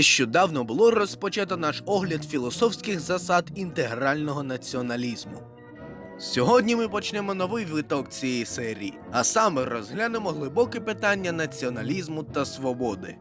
Нещодавно було розпочато наш огляд філософських засад інтегрального націоналізму. Сьогодні ми почнемо новий виток цієї серії, а саме розглянемо глибоке питання націоналізму та свободи.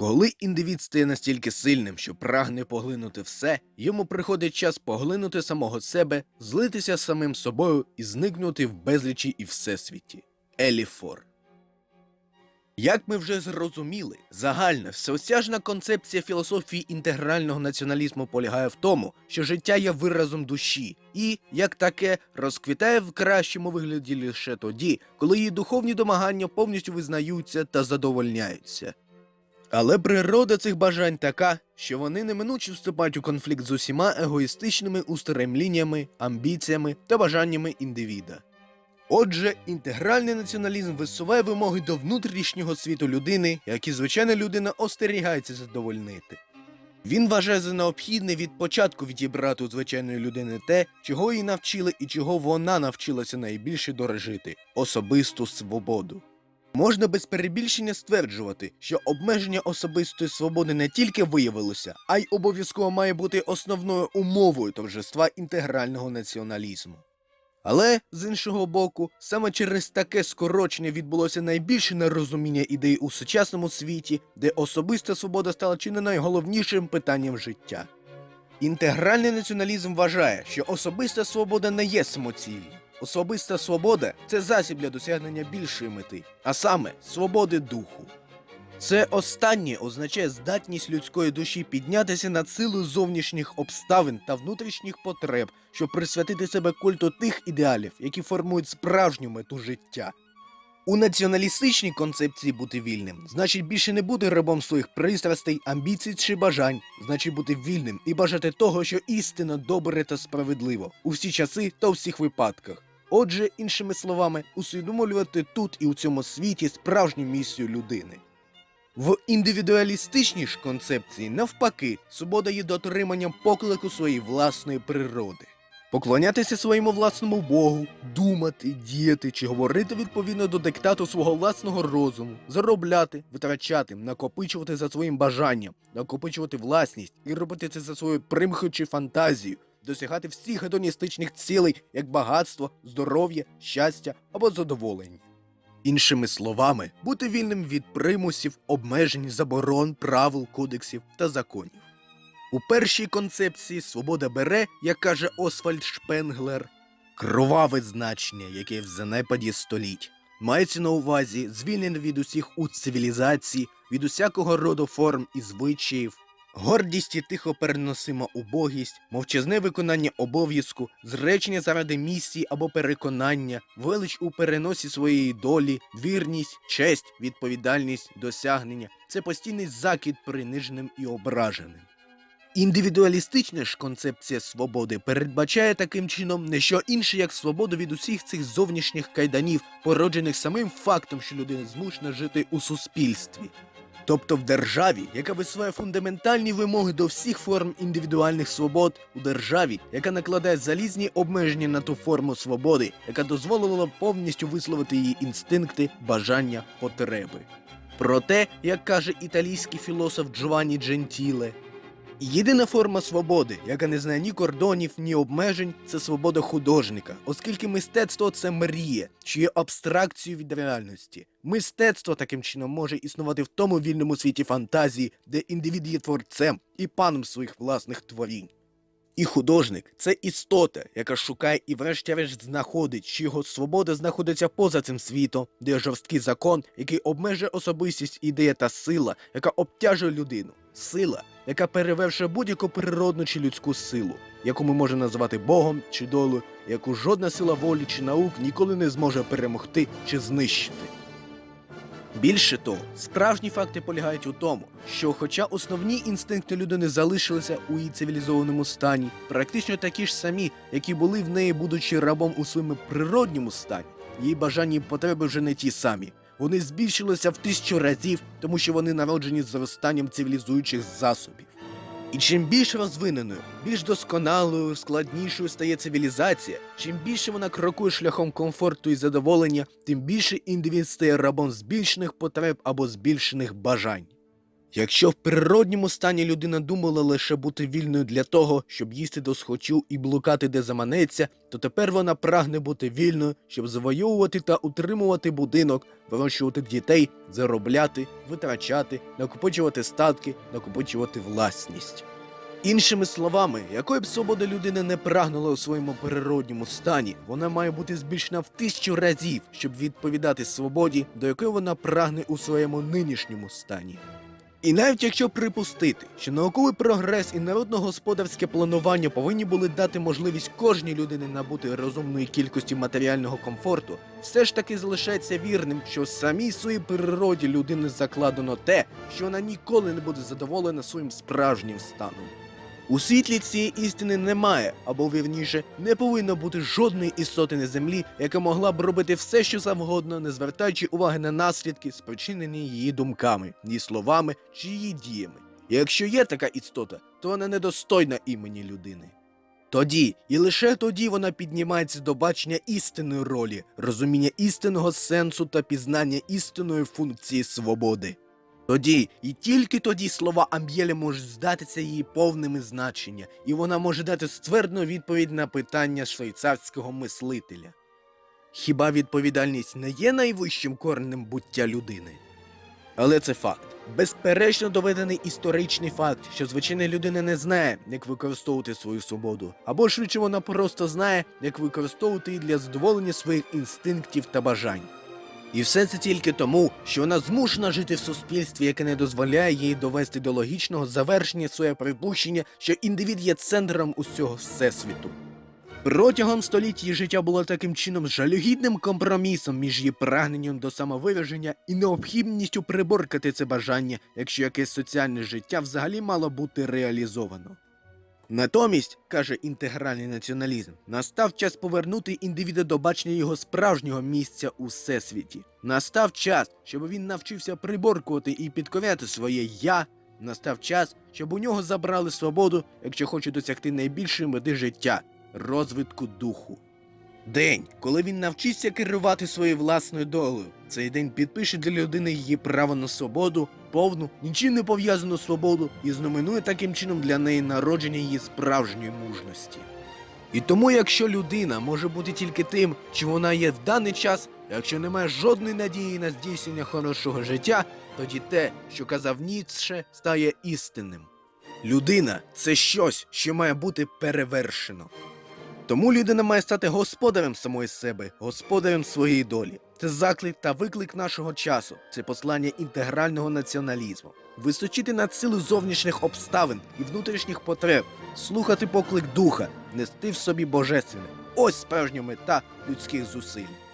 Коли індивід стає настільки сильним, що прагне поглинути все, йому приходить час поглинути самого себе, злитися з самим собою і зникнути в безлічі і всесвіті. Еліфор. Як ми вже зрозуміли, загальна всеосяжна концепція філософії інтегрального націоналізму полягає в тому, що життя є виразом душі і, як таке, розквітає в кращому вигляді лише тоді, коли її духовні домагання повністю визнаються та задовольняються. Але природа цих бажань така, що вони неминуче вступають у конфлікт з усіма егоїстичними устремліннями, амбіціями та бажаннями індивіда. Отже, інтегральний націоналізм висуває вимоги до внутрішнього світу людини, які звичайна людина остерігається задовольнити. Він вважає за необхідне від початку відібрати у звичайної людини те, чого її навчили і чого вона навчилася найбільше дорожити особисту свободу. Можна без перебільшення стверджувати, що обмеження особистої свободи не тільки виявилося, а й обов'язково має бути основною умовою торжества інтегрального націоналізму. Але з іншого боку, саме через таке скорочення відбулося найбільше нерозуміння ідей у сучасному світі, де особиста свобода стала чи не найголовнішим питанням життя. Інтегральний націоналізм вважає, що особиста свобода не є самоціллю. Особиста свобода це засіб для досягнення більшої мети, а саме свободи духу. Це останнє означає здатність людської душі піднятися над силою зовнішніх обставин та внутрішніх потреб, щоб присвятити себе культу тих ідеалів, які формують справжню мету життя. У націоналістичній концепції бути вільним значить більше не бути рабом своїх пристрастей, амбіцій чи бажань, значить бути вільним і бажати того, що істинно добре та справедливо у всі часи та у всіх випадках. Отже, іншими словами, усвідомлювати тут і у цьому світі справжню місію людини. В індивідуалістичній ж концепції, навпаки, свобода є дотриманням поклику своєї власної природи. Поклонятися своєму власному Богу, думати, діяти чи говорити відповідно до диктату свого власного розуму, заробляти, витрачати, накопичувати за своїм бажанням, накопичувати власність і робити це за свою примхою чи фантазію, досягати всіх гедоністичних цілей, як багатство, здоров'я, щастя або задоволення. Іншими словами, бути вільним від примусів, обмежень, заборон, правил, кодексів та законів. У першій концепції свобода бере, як каже Освальд Шпенглер, кроваве значення, яке в занепаді століть. Мається на увазі звільнення від усіх у цивілізації, від усякого роду форм і звичаїв, гордість і тихо переносима убогість, мовчазне виконання обов'язку, зречення заради місії або переконання, велич у переносі своєї долі, вірність, честь, відповідальність, досягнення це постійний закид приниженим і ображеним. Індивідуалістична ж концепція свободи передбачає таким чином не що інше, як свободу від усіх цих зовнішніх кайданів, породжених самим фактом, що людина змушена жити у суспільстві. Тобто в державі, яка висуває фундаментальні вимоги до всіх форм індивідуальних свобод, у державі, яка накладає залізні обмеження на ту форму свободи, яка дозволила повністю висловити її інстинкти, бажання, потреби. Проте, як каже італійський філософ Джованні Джентіле, Єдина форма свободи, яка не знає ні кордонів, ні обмежень, це свобода художника, оскільки мистецтво це мрія, що є абстракцією від реальності. Мистецтво таким чином може існувати в тому вільному світі фантазії, де індивід є творцем і паном своїх власних творінь. І художник це істота, яка шукає і врешті-решт знаходить, що його свобода знаходиться поза цим світом, де жорсткий закон, який обмежує особистість, ідея та сила, яка обтяжує людину. Сила, яка перевершує будь-яку природну чи людську силу, яку ми можемо назвати Богом чи долею, яку жодна сила волі чи наук ніколи не зможе перемогти чи знищити. Більше того, справжні факти полягають у тому, що, хоча основні інстинкти людини залишилися у її цивілізованому стані, практично такі ж самі, які були в неї, будучи рабом у своєму природньому стані, її бажання і потреби вже не ті самі. Вони збільшилися в тисячу разів, тому що вони народжені з зростанням цивілізуючих засобів. І чим більш розвиненою, більш досконалою, складнішою стає цивілізація, чим більше вона крокує шляхом комфорту і задоволення, тим більше індивід стає рабом збільшених потреб або збільшених бажань. Якщо в природньому стані людина думала лише бути вільною для того, щоб їсти до схочу і блукати де заманеться, то тепер вона прагне бути вільною, щоб завойовувати та утримувати будинок, вирощувати дітей, заробляти, витрачати, накопичувати статки, накопичувати власність. Іншими словами, якої б свободи людина не прагнула у своєму природньому стані, вона має бути збільшена в тисячу разів, щоб відповідати свободі, до якої вона прагне у своєму нинішньому стані. І навіть якщо припустити, що науковий прогрес і народно-господарське планування повинні були дати можливість кожній людині набути розумної кількості матеріального комфорту, все ж таки залишається вірним, що в самій своїй природі людини закладено те, що вона ніколи не буде задоволена своїм справжнім станом. У світлі цієї істини немає, або вірніше, не повинно бути жодної істоти на землі, яка могла б робити все, що завгодно, не звертаючи уваги на наслідки, спричинені її думками, її словами чи її діями. І якщо є така істота, то вона недостойна імені людини. Тоді і лише тоді вона піднімається до бачення істинної ролі, розуміння істинного сенсу та пізнання істинної функції свободи. Тоді і тільки тоді слова Ам'єля можуть здатися її повними значення, і вона може дати ствердну відповідь на питання швейцарського мислителя. Хіба відповідальність не є найвищим коренем буття людини? Але це факт. Безперечно доведений історичний факт, що звичайна людина не знає, як використовувати свою свободу, або швидше вона просто знає, як використовувати її для задоволення своїх інстинктів та бажань. І все це тільки тому, що вона змушена жити в суспільстві, яке не дозволяє їй довести до логічного завершення своє припущення, що індивід є центром усього всесвіту. Протягом століть її життя було таким чином жалюгідним компромісом між її прагненням до самовираження і необхідністю приборкати це бажання, якщо якесь соціальне життя взагалі мало бути реалізовано. Натомість, каже інтегральний націоналізм, настав час повернути індивіда до бачення його справжнього місця у всесвіті. Настав час, щоб він навчився приборкувати і підковяти своє я. Настав час, щоб у нього забрали свободу, якщо хоче досягти найбільшої мети життя розвитку духу. День, коли він навчиться керувати своєю власною долею. Цей день підпише для людини її право на свободу, повну, нічим не пов'язану свободу і знаменує таким чином для неї народження її справжньої мужності. І тому, якщо людина може бути тільки тим, чим вона є в даний час, якщо немає жодної надії на здійснення хорошого життя, тоді те, що казав Ніцше, стає істинним. Людина це щось, що має бути перевершено. Тому людина має стати господарем самої себе, господарем своєї долі. Це заклик та виклик нашого часу, це послання інтегрального націоналізму. Височити над силу зовнішніх обставин і внутрішніх потреб, слухати поклик духа, нести в собі божественне. Ось справжня мета людських зусиль.